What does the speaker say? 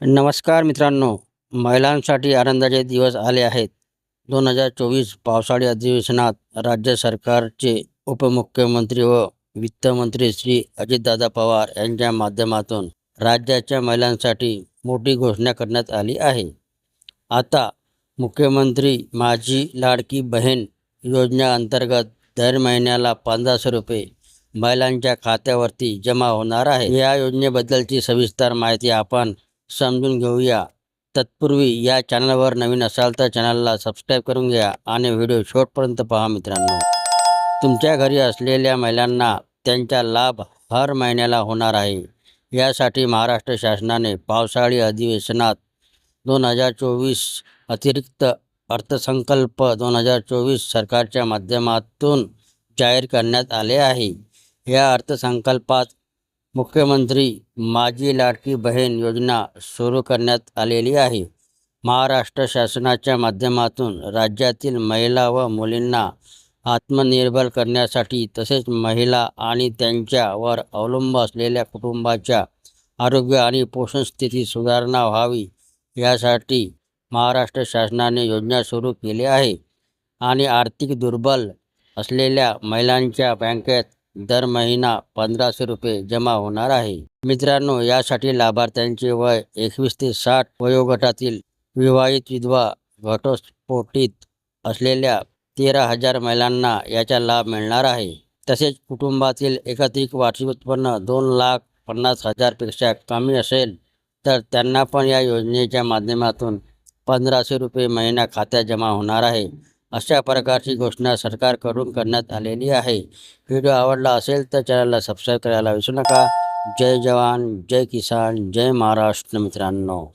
नमस्कार मित्रांनो महिलांसाठी आनंदाचे दिवस आले आहेत. दोन हजार चोवीस पावसाळी अधिवेशनात राज्य सरकारचे उपमुख्यमंत्री व वित्तमंत्री श्री अजितदादा पवार यांच्या माध्यमातून राज्याच्या महिलांसाठी मोठी घोषणा करण्यात आली आहे. आता मुख्यमंत्री माझी लाडकी बहीण योजनेअंतर्गत दर महिन्याला पंधराशे रुपये महिलांच्या खात्यावरती जमा होणार आहे. या योजनेबद्दलची सविस्तर माहिती आपण समजून घेऊया. तत्पूर्वी या चॅनलवर नवीन असाल तर चॅनलला सबस्क्राईब करून घ्या आणि व्हिडिओ शेवटपर्यंत पहा मित्रांनो. तुमच्या घरी असलेल्या महिलांना त्यांचा लाभ हर महिन्याला होणार आहे. यासाठी महाराष्ट्र शासनाने पावसाळी अधिवेशनात दोन हजार चोवीस अतिरिक्त अर्थसंकल्प दोन हजार चोवीस सरकारच्या माध्यमातून जाहीर करण्यात आले आहे. या अर्थसंकल्पात मुख्यमंत्री माझी लाडकी बहीण योजना सुरू करण्यात आलेली आहे. महाराष्ट्र शासनाच्या माध्यमातून राज्यातील महिला व मुलींना आत्मनिर्भर करण्यासाठी तसेच महिला आणि त्यांच्यावर अवलंब असलेल्या कुटुंबाच्या आरोग्य आणि पोषण स्थिती सुधारणा व्हावी यासाठी महाराष्ट्र शासनाने योजना सुरू केली आहे. आणि आर्थिक दुर्बल असलेल्या महिलांच्या बँकेत दर महिना पंधराशे रुपये जमा होणार आहे. मित्रांनो यासाठी लाभार्थ्यांचे वय एकवीस ते साठ वयोगटातील विवाहित विधवा घटस्फोटित असलेल्या तेरा हजार महिलांना याचा लाभ मिळणार आहे. तसेच कुटुंबातील एकत्रित वार्षिक उत्पन्न दोन लाख पन्नास हजारपेक्षा कमी असेल तर त्यांना पण या योजनेच्या माध्यमातून पंधराशे रुपये महिना खात्यात जमा होणार आहे. अशा प्रकारची घोषणा सरकारकडून करण्यात आलेली आहे. व्हिडिओ आवडला असेल तर चॅनलला सबस्क्राईब करायला विसरू नका. जय जवान जय किसान जय महाराष्ट्र मित्रांनो.